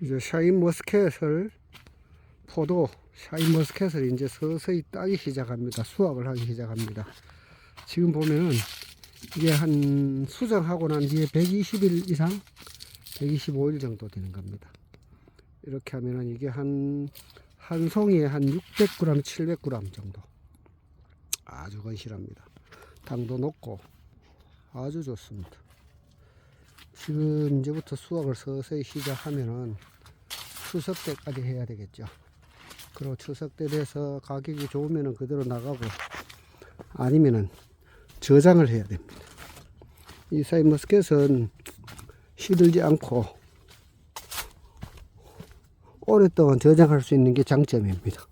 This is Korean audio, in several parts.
이제 샤인 머스켓을 포도 샤인 머스켓을 이제 서서히 따기 시작합니다. 수확을 하기 시작합니다. 지금 보면은 이게 한 수정하고 난 뒤에 120일 이상 125일 정도 되는 겁니다. 이렇게 하면은 이게 한, 한 송이에 한 600g, 700g 정도. 아주 건실합니다. 당도 높고 아주 좋습니다. 지금 이제부터 수확을 서서히 시작하면은 추석 때까지 해야 되겠죠. 그리고 추석 때 돼서 가격이 좋으면은 그대로 나가고 아니면은 저장을 해야 됩니다. 이 사이머스켓은 시들지 않고 오랫동안 저장할 수 있는 게 장점입니다.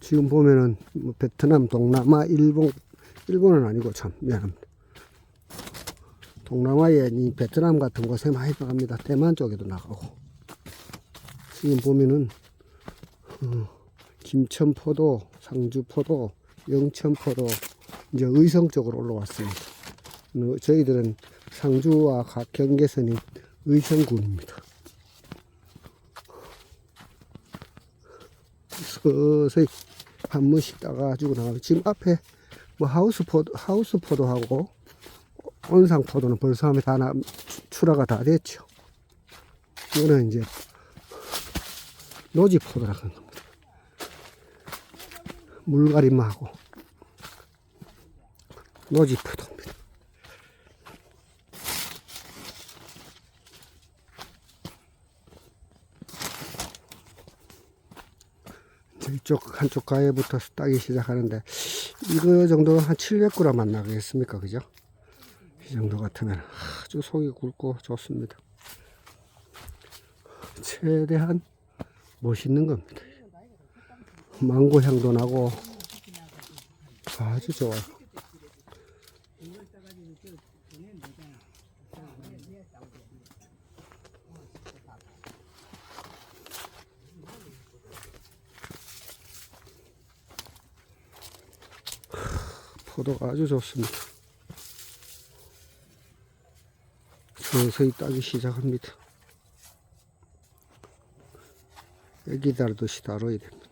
지금 보면은 뭐 베트남, 동남아, 일본, 일본은 아니고 참 미안합니다. 동남아에 이 베트남 같은 곳에 많이 나갑니다. 대만 쪽에도 나가고. 지금 보면은 어, 김천포도, 상주포도, 영천포도 이제 의성 쪽으로 올라왔습니다. 어, 저희들은 상주와 각 경계선이 의성군입니다. 서서히 한 번씩 따가지고 나가고 지금 앞에 뭐 하우스 포도 하우스 포도하고 온상 포도는 벌써 하면 다 나, 출하가 다 됐죠. 이거는 이제 노지 포도라고 하는 겁니다. 물가림하고 노지 포도입니다. 이쪽 한쪽 가에부터 따기 시작하는데 이거 정도 한 700g 안 나가겠습니까 그죠? 이 정도 같으면 아주 속이 굵고 좋습니다. 최대한 멋있는 겁니다. 망고 향도 나고 아주 좋아요. 포도가 아주 좋습니다. 서서히 따기 시작합니다. 애기 다루듯이 다뤄야 됩니다.